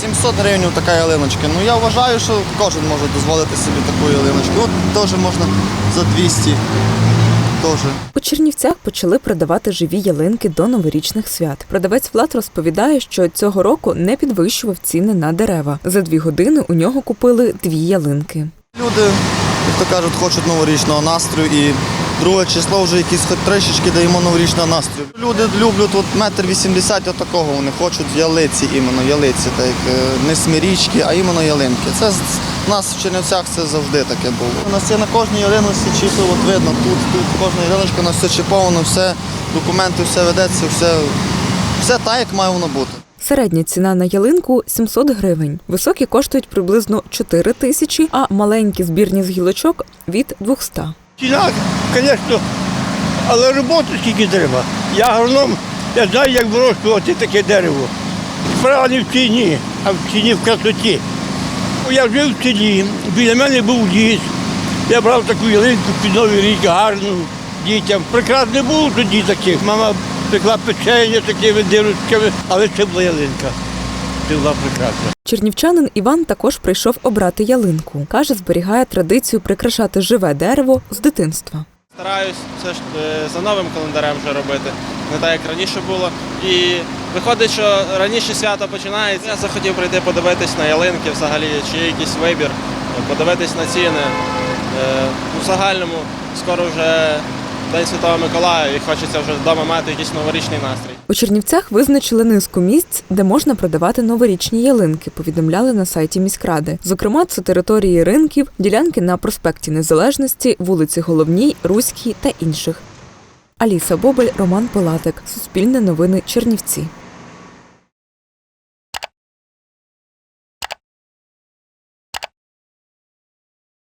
700 гривень така ялиночка. Ну я вважаю, що кожен може дозволити собі таку ялиночку. От теж можна за 200. Теж. У Чернівцях почали продавати живі ялинки до новорічних свят. Продавець Влад розповідає, що цього року не підвищував ціни на дерева. За дві години у нього купили дві ялинки. Люди, як то кажуть, хочуть новорічного настрою і друге число вже якісь хоч трішечки даємо новорічного настрою. Люди люблять от метр вісімдесят отакого, вони хочуть ялиці, іменно ялиці, так е, не смирічки, а іменно ялинки. Це у нас в Чернівцях це завжди таке було. У нас є на кожній ялиночці чіпи, от видно, тут, тут кожна ялиночка, у нас все чіповано, все, документи, все ведеться, все, все так, як має воно бути. Середня ціна на ялинку 700 гривень. Високі коштують приблизно 4 тисячі, а маленькі збірні з гілочок від 200. Ціна, звісно, але роботи скільки треба. Я агроном, я знаю, як вирощувати таке дерево. Справа не в ціні, а в ціні в красоті. Я жив в селі, біля мене був ліс. Я брав таку ялинку під Новий рік, гарну дітям. Прекрасно було тоді таких. Мама пекла печення такими дирочками, але це була ялинка. Це була прекрасна. Чернівчанин Іван також прийшов обрати ялинку. Каже, зберігає традицію прикрашати живе дерево з дитинства. Стараюсь все ж е, за новим календарем вже робити, не так як раніше було. І виходить, що раніше свято починається. Я захотів прийти подивитись на ялинки взагалі, чи є якийсь вибір, подивитись на ціни. Е, У загальному скоро вже День Святого Миколая і хочеться вже вдома мати якийсь новорічний настрій. У Чернівцях визначили низку місць, де можна продавати новорічні ялинки, повідомляли на сайті міськради. Зокрема, це території ринків, ділянки на проспекті Незалежності, вулиці Головній, Руській та інших. Аліса Бобель, Роман Пилатик. Суспільне новини Чернівці.